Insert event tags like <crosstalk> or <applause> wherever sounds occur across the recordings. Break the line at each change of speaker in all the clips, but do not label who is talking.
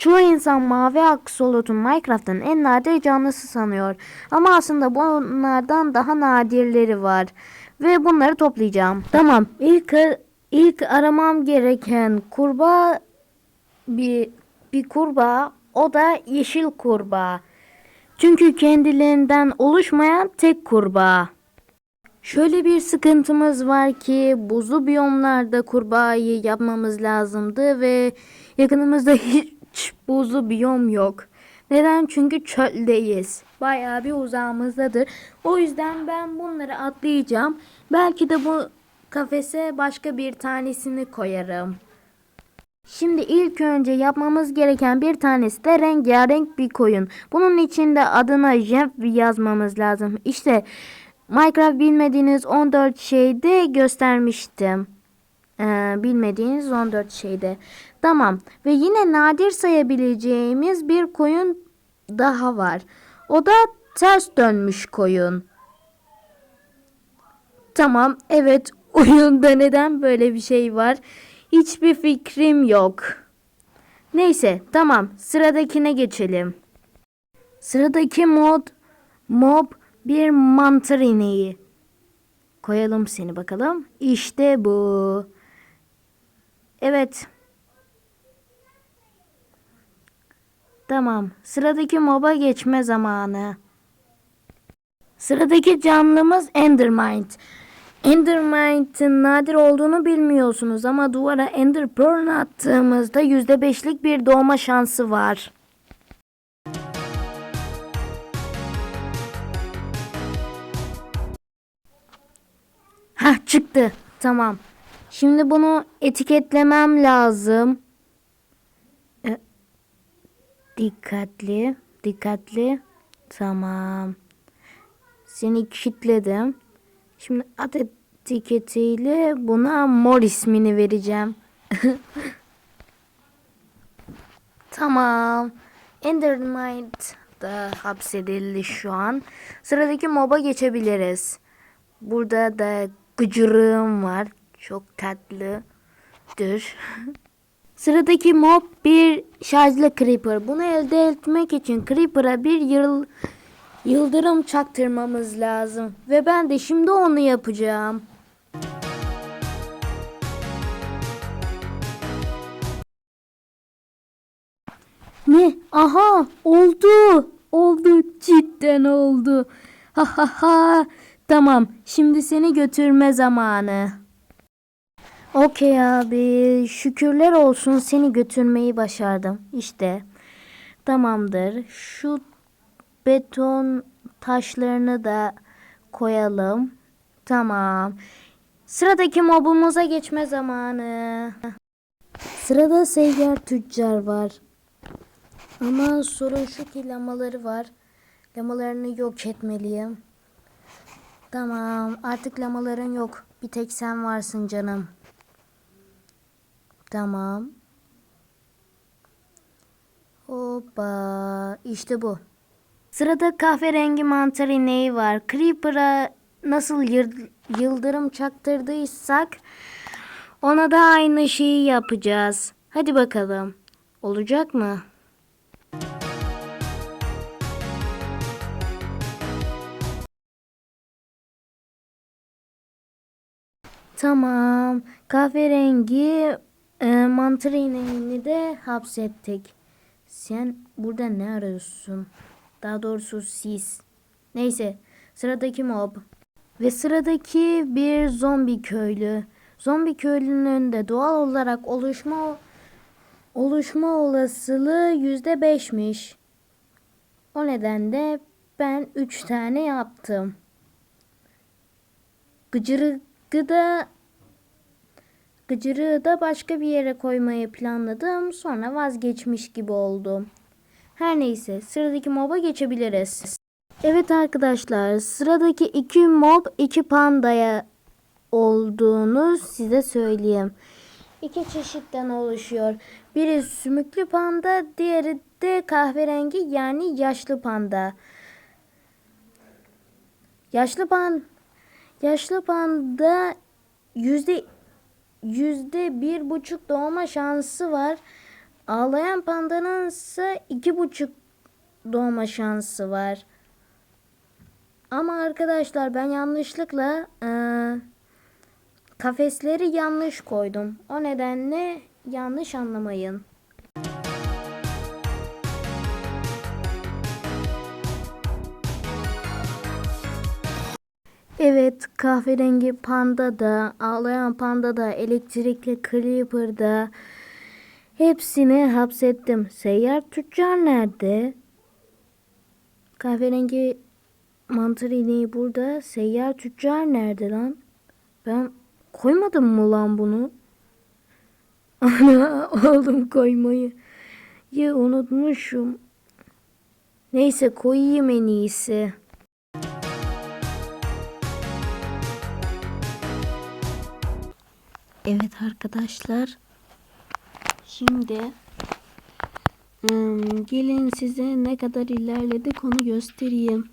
Çoğu insan mavi aksolotun Minecraft'ın en nadir canlısı sanıyor. Ama aslında bunlardan daha nadirleri var. Ve bunları toplayacağım. Tamam. İlk ilk aramam gereken kurbağa bir bir kurbağa. O da yeşil kurbağa. Çünkü kendilerinden oluşmayan tek kurbağa. Şöyle bir sıkıntımız var ki buzlu biyomlarda kurbağayı yapmamız lazımdı ve yakınımızda hiç buzlu biyom yok. Neden? Çünkü çöldeyiz. Bayağı bir uzağımızdadır. O yüzden ben bunları atlayacağım. Belki de bu kafese başka bir tanesini koyarım. Şimdi ilk önce yapmamız gereken bir tanesi de rengarenk bir koyun. Bunun için de adına Jeff yazmamız lazım. İşte Minecraft bilmediğiniz 14 şeyde göstermiştim. Ee, bilmediğiniz 14 şeyde. Tamam. Ve yine nadir sayabileceğimiz bir koyun daha var. O da ters dönmüş koyun. Tamam. Evet. <laughs> Oyunda neden böyle bir şey var? Hiçbir fikrim yok. Neyse. Tamam. Sıradakine geçelim. Sıradaki mod mob bir mantar ineği. Koyalım seni bakalım. İşte bu. Evet. Tamam. Sıradaki moba geçme zamanı. Sıradaki canlımız Endermind. Endermind'in nadir olduğunu bilmiyorsunuz ama duvara Ender Pearl attığımızda %5'lik bir doğma şansı var. Hah çıktı. Tamam. Şimdi bunu etiketlemem lazım. Dikkatli, dikkatli. Tamam. Seni kilitledim. Şimdi ad etiketiyle buna mor ismini vereceğim. <laughs> tamam. Endermind da hapsedildi şu an. Sıradaki moba geçebiliriz. Burada da gıcırığım var. Çok tatlıdır. <laughs> Sıradaki mob bir şarjlı creeper. Bunu elde etmek için creeper'a bir yıl, yıldırım çaktırmamız lazım. Ve ben de şimdi onu yapacağım. Ne? Aha oldu. Oldu. Cidden oldu. Ha ha ha. Tamam. Şimdi seni götürme zamanı. Okey abi. Şükürler olsun seni götürmeyi başardım. İşte. Tamamdır. Şu beton taşlarını da koyalım. Tamam. Sıradaki mobumuza geçme zamanı. Sırada seyyar tüccar var. Ama sorun şu ki lamaları var. Lamalarını yok etmeliyim. Tamam artık lamaların yok. Bir tek sen varsın canım. Tamam. Hoppa işte bu. Sırada kahverengi mantar ineği var. Creeper'a nasıl yıldırım çaktırdıysak ona da aynı şeyi yapacağız. Hadi bakalım. Olacak mı? Tamam. Kahverengi e, mantar ineğini de hapsettik. Sen burada ne arıyorsun? Daha doğrusu siz. Neyse. Sıradaki mob. Ve sıradaki bir zombi köylü. Zombi köylünün önünde doğal olarak oluşma oluşma olasılığı yüzde beşmiş. O nedenle ben üç tane yaptım. Gıcırığı da Gıcırığı da başka bir yere koymayı planladım. Sonra vazgeçmiş gibi oldum. Her neyse sıradaki moba geçebiliriz. Evet arkadaşlar sıradaki iki mob iki pandaya olduğunu size söyleyeyim. İki çeşitten oluşuyor. Biri sümüklü panda, diğeri de kahverengi yani yaşlı panda. Yaşlı pan yaşlı panda yüzde yüzde bir buçuk doğma şansı var. Ağlayan pandanın ise iki buçuk doğma şansı var. Ama arkadaşlar ben yanlışlıkla eee, kafesleri yanlış koydum. O nedenle yanlış anlamayın. Evet kahverengi panda da ağlayan panda da elektrikli creeper da hepsini hapsettim. Seyyar tüccar nerede? Kahverengi mantar ineği burada. Seyyar tüccar nerede lan? Ben koymadım mı lan bunu? <laughs> Ana oğlum koymayı. Ya unutmuşum. Neyse koyayım en iyisi. Evet arkadaşlar. Şimdi ım, gelin size ne kadar ilerledik onu göstereyim.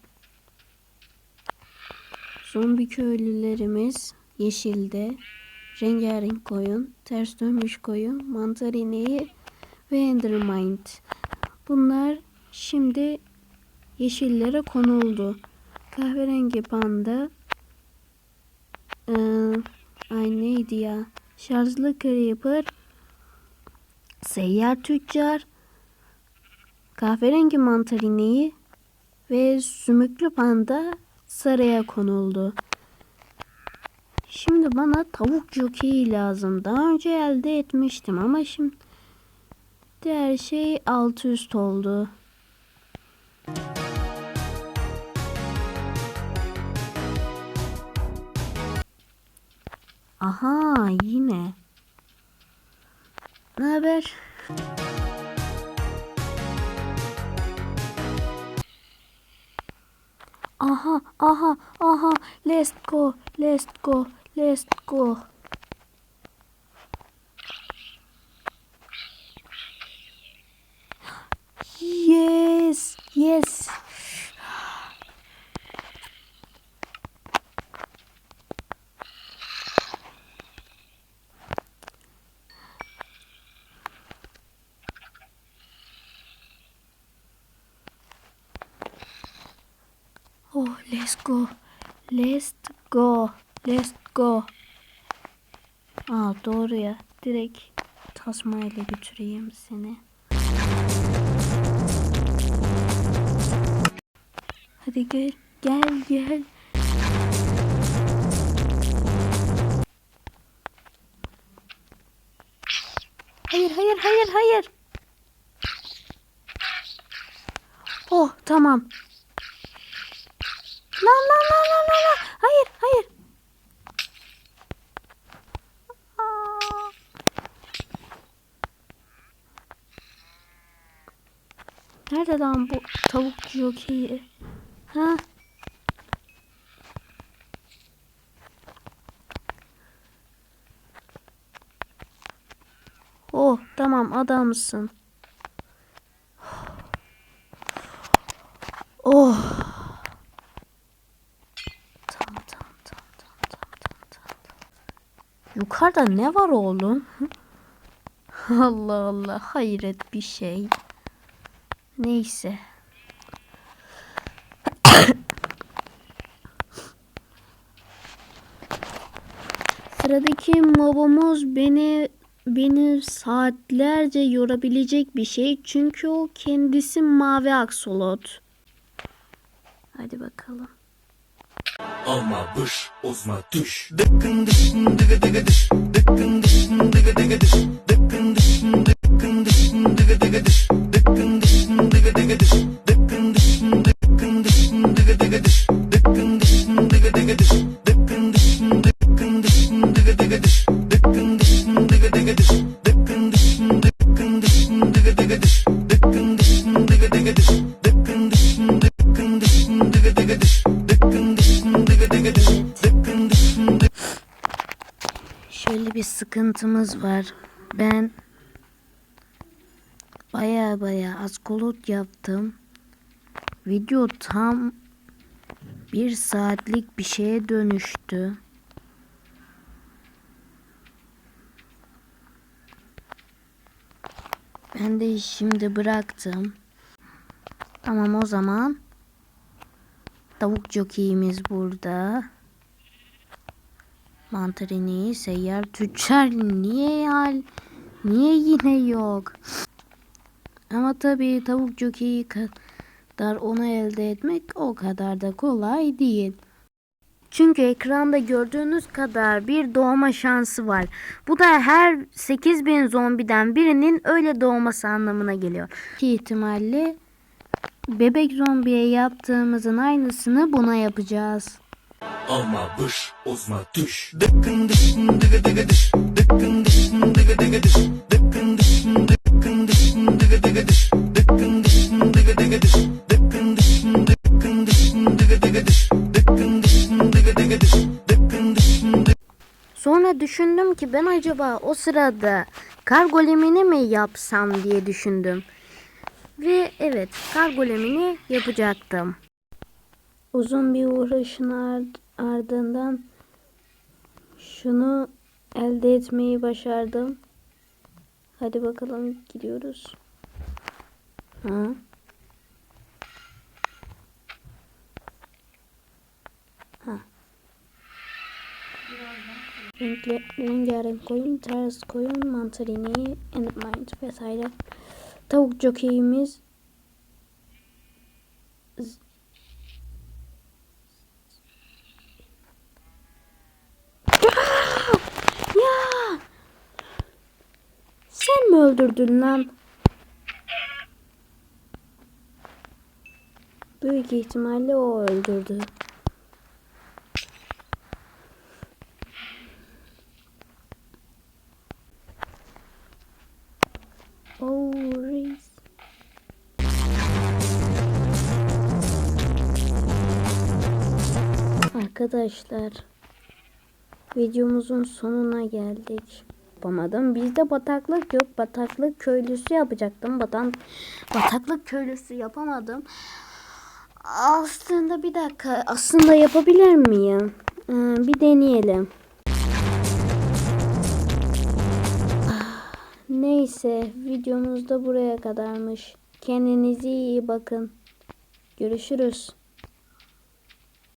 Zombi köylülerimiz yeşilde. Rengarenk koyun, ters dönmüş koyun, mantar ineği ve endermind. Bunlar şimdi yeşillere konuldu. Kahverengi panda, ıı, ay neydi ya? Şarjlı creeper, seyyar tüccar, kahverengi mantar ve sümüklü panda saraya konuldu. Şimdi bana tavuk jokeyi lazım. Daha önce elde etmiştim ama şimdi her şey alt üst oldu. Aha yine. Ne haber? Aha, aha, aha. Let's go, let's go, let's go. Yes, yes. Oh, let's go. Let's go. Let's go. Aa doğru ya. Direkt tasmayla götüreyim seni. Hadi gel. Gel gel. Hayır hayır hayır hayır. Oh tamam. Lan lan lan lan lan lan. Hayır hayır. Nerede lan bu tavuk jokeyi? Ha? Oh tamam adamsın. Oh. Tamam tamam tamam tamam tamam tamam tamam. Yukarıda ne var oğlum? <laughs> Allah Allah hayret bir şey. Neyse. <coughs> Sıradaki mobumuz beni beni saatlerce yorabilecek bir şey çünkü o kendisi mavi aksolot. Hadi bakalım.
Alma bış, ozma düş. Dıkkın dışın dıgı dıgı dış. Dıkkın dışın dıgı dıgı dış. Dıkkın dışın dıkkın dışın dıgı dıgı dış. Dıkkın dışın dıgı dıgı dış. Dıkkın dışın dıkkın dışın dıgı dıgı dış.
Sıkıntımız var. Ben baya baya askolot yaptım. Video tam bir saatlik bir şeye dönüştü. Ben de şimdi bıraktım. Tamam o zaman. Tavuk jockeyimiz burada. Mantarini, seyyar tüccar niye hal niye yine yok? Ama tabii tavuk jokeyi kadar onu elde etmek o kadar da kolay değil. Çünkü ekranda gördüğünüz kadar bir doğma şansı var. Bu da her 8000 zombiden birinin öyle doğması anlamına geliyor. Ki ihtimalle bebek zombiye yaptığımızın aynısını buna yapacağız.
Alma bış ozma düş. Dıkkın dışın dıgı dıgı dış. Dıkkın dışın dıgı dıgı dış. Dıkkın dışın dıkkın dışın dıgı dıgı dış. Dıkkın dışın dıgı dıgı dış. Dıkkın dışın dıkkın dışın dıgı dıgı dış. Dıkkın dışın dıgı dıgı dış. Dıkkın dışın
Sonra düşündüm ki ben acaba o sırada kar golemini mi yapsam diye düşündüm. Ve evet kar golemini yapacaktım. Uzun bir uğraşın ard- ardından şunu elde etmeyi başardım. Hadi bakalım gidiyoruz. Ha? Ha. Renkli, rengarenk koyun, ters koyun, mantarini, endmind vesaire. Tavuk jokeyimiz Z- Ya! Ya! Öldürdün lan? Büyük ihtimalle o öldürdü. Oh. Arkadaşlar videomuzun sonuna geldik. Yapamadım. Bizde bataklık yok. Bataklık köylüsü yapacaktım. Batan bataklık köylüsü yapamadım. Aslında bir dakika. Aslında yapabilir miyim? Ee, bir deneyelim. Neyse videomuz da buraya kadarmış. Kendinize iyi bakın. Görüşürüz.